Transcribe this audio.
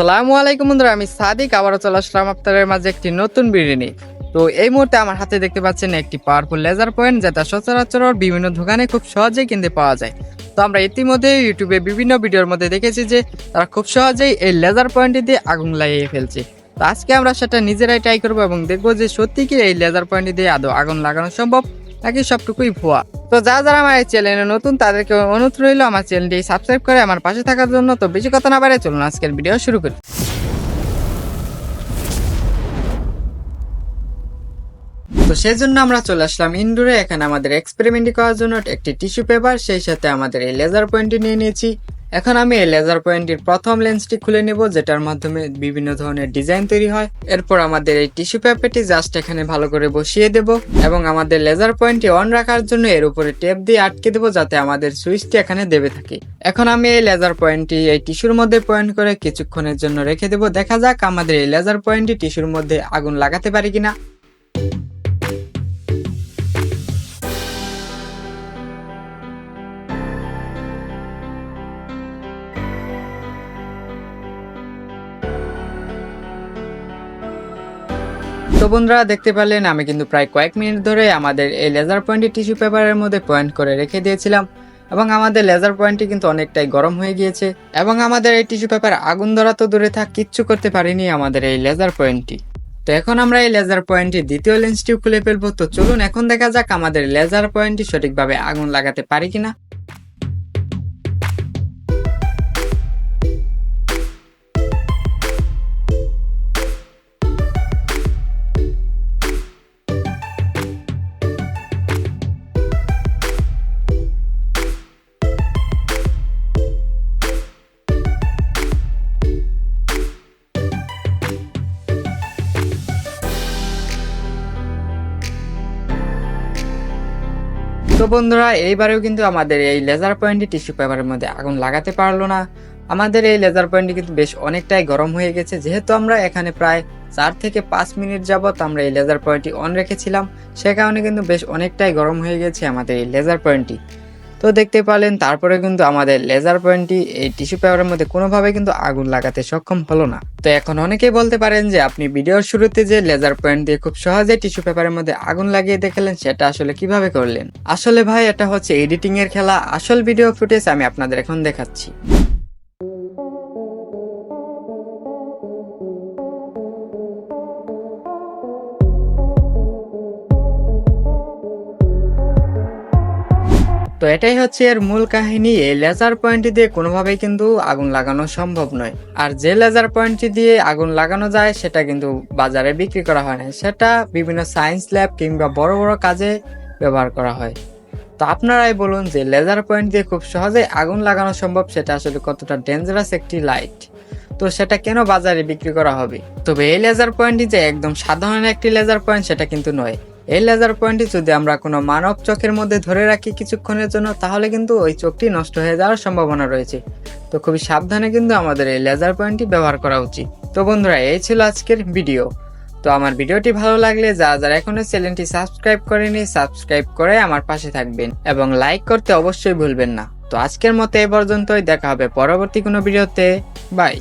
আসসালামু আলাইকুম বন্ধুরা, আমি সাদিক। আবারও চলে আসলাম আপনাদের মাঝে একটি নতুন বিরিয়ানি তো এই মুহূর্তে আমার হাতে দেখতে পাচ্ছেন একটি পাওয়ারফুল লেজার পয়েন্ট যেটা সচরাচর বিভিন্ন দোকানে খুব সহজেই কিনতে পাওয়া যায়। তো আমরা ইতিমধ্যে ইউটিউবে বিভিন্ন ভিডিওর মধ্যে দেখেছি যে তারা খুব সহজেই এই লেজার পয়েন্টটি দিয়ে আগুন লাগিয়ে ফেলছে। তো আজকে আমরা সেটা নিজেরাই ট্রাই করব এবং দেখব যে সত্যি কি এই লেজার পয়েন্টটি দিয়ে আদৌ আগুন লাগানো সম্ভব? নাকি সবটুকুই ভুয়া। তো যারা যারা আমার এই চ্যানেলে নতুন, তাদেরকে অনুরোধ রইল আমার চ্যানেলটি সাবস্ক্রাইব করে আমার পাশে থাকার জন্য। তো বেশি কথা না বাড়ে চলুন আজকের ভিডিও শুরু করি। তো সেই জন্য আমরা চলে আসলাম ইনডোরে এখানে আমাদের এক্সপেরিমেন্ট করার জন্য একটি টিস্যু পেপার সেই সাথে আমাদের এই লেজার পয়েন্টটি নিয়ে নিয়েছি। এখন আমি এই লেজার পয়েন্টটির প্রথম লেন্সটি খুলে নেব, যেটার মাধ্যমে বিভিন্ন ধরনের ডিজাইন তৈরি হয়। এরপর আমাদের এই টিস্যু পেপারটি জাস্ট এখানে ভালো করে বসিয়ে দেব এবং আমাদের লেজার পয়েন্টটি অন রাখার জন্য এর উপরে টেপ দিয়ে আটকে দেবো যাতে আমাদের সুইচটি এখানে দেবে থাকে। এখন আমি এই লেজার পয়েন্টটি এই টিস্যুর মধ্যে পয়েন্ট করে কিছুক্ষণের জন্য রেখে দেবো। দেখা যাক আমাদের এই লেজার পয়েন্টটি টিস্যুর মধ্যে আগুন লাগাতে পারি কিনা। তো বন্ধুরা, দেখতে পারলেন, আমি কিন্তু প্রায় কয়েক মিনিট ধরে আমাদের এই লেজার পয়েন্টটি টিস্যু পেপারের মধ্যে পয়েন্ট করে রেখে দিয়েছিলাম এবং আমাদের লেজার পয়েন্টটি কিন্তু অনেকটাই গরম হয়ে গিয়েছে এবং আমাদের এই টিস্যু পেপার আগুন ধরা তো দূরে থাক, কিচ্ছু করতে পারিনি আমাদের এই লেজার পয়েন্টটি তো এখন আমরা এই লেজার পয়েন্টটি দ্বিতীয় লেন্সটিও খুলে ফেলব। তো চলুন, এখন দেখা যাক আমাদের লেজার পয়েন্টটি সঠিকভাবে আগুন লাগাতে পারি কিনা। তো বন্ধুরা, এইবারেও কিন্তু আমাদের এই লেজার পয়েন্টে টিস্যু পেপারের মধ্যে আগুন লাগাতে পারল না। আমাদের এই লেজার পয়েন্টটি কিন্তু বেশ অনেকটাই গরম হয়ে গেছে। যেহেতু আমরা এখানে প্রায় চার থেকে পাঁচ মিনিট যাবৎ আমরা এই লেজার পয়েন্টটি অন রেখেছিলাম, সে কারণে কিন্তু বেশ অনেকটাই গরম হয়ে গেছে আমাদের এই লেজার পয়েন্টটি তো দেখতে পারলেন, তারপরে কিন্তু আমাদের লেজার পয়েন্টটি এই টিস্যু পেপারের মধ্যে কোনোভাবে কিন্তু আগুন লাগাতে সক্ষম হলো না। তো এখন অনেকেই বলতে পারেন যে, আপনি ভিডিওর শুরুতে যে লেজার পয়েন্ট দিয়ে খুব সহজে টিস্যু পেপারের মধ্যে আগুন লাগিয়ে দেখালেন, সেটা আসলে কীভাবে করলেন? আসলে ভাই, এটা হচ্ছে এডিটিং এর খেলা। আসল ভিডিও ফুটেজ আমি আপনাদের এখন দেখাচ্ছি। তো এটাই হচ্ছে এর মূল কাহিনী। এই লেজার পয়েন্টটি দিয়ে কোনোভাবেই কিন্তু আগুন লাগানো সম্ভব নয়। আর যে লেজার পয়েন্টটি দিয়ে আগুন লাগানো যায়, সেটা কিন্তু বাজারে বিক্রি করা হয় না। সেটা বিভিন্ন সায়েন্স ল্যাব কিংবা বড় বড় কাজে ব্যবহার করা হয়। তো আপনারাই বলুন যে লেজার পয়েন্ট দিয়ে খুব সহজে আগুন লাগানো সম্ভব, সেটা আসলে কতটা ডেঞ্জারাস একটি লাইট তো সেটা কেন বাজারে বিক্রি করা হবে? তবে এই লেজার পয়েন্টটি যে একদম সাধারণ একটি লেজার পয়েন্ট সেটা কিন্তু নয়। এই লেজার পয়েন্টটি যদি আমরা কোনো মানব চোখের মধ্যে ধরে রাখি কিছুক্ষণের জন্য, তাহলে কিন্তু ওই চোখটি নষ্ট হয়ে যাওয়ার সম্ভাবনা রয়েছে। তো খুবই সাবধানে কিন্তু আমাদের এই লেজার পয়েন্টটি ব্যবহার করা উচিত। তো বন্ধুরা, এই ছিল আজকের ভিডিও তো আমার ভিডিওটি ভালো লাগলে যারা যারা এখনও চ্যানেলটি সাবস্ক্রাইব করেনি সাবস্ক্রাইব করে আমার পাশে থাকবেন এবং লাইক করতে অবশ্যই ভুলবেন না। তো আজকের মতো এ পর্যন্তই, দেখা হবে পরবর্তী কোনো ভিডিওতে বাই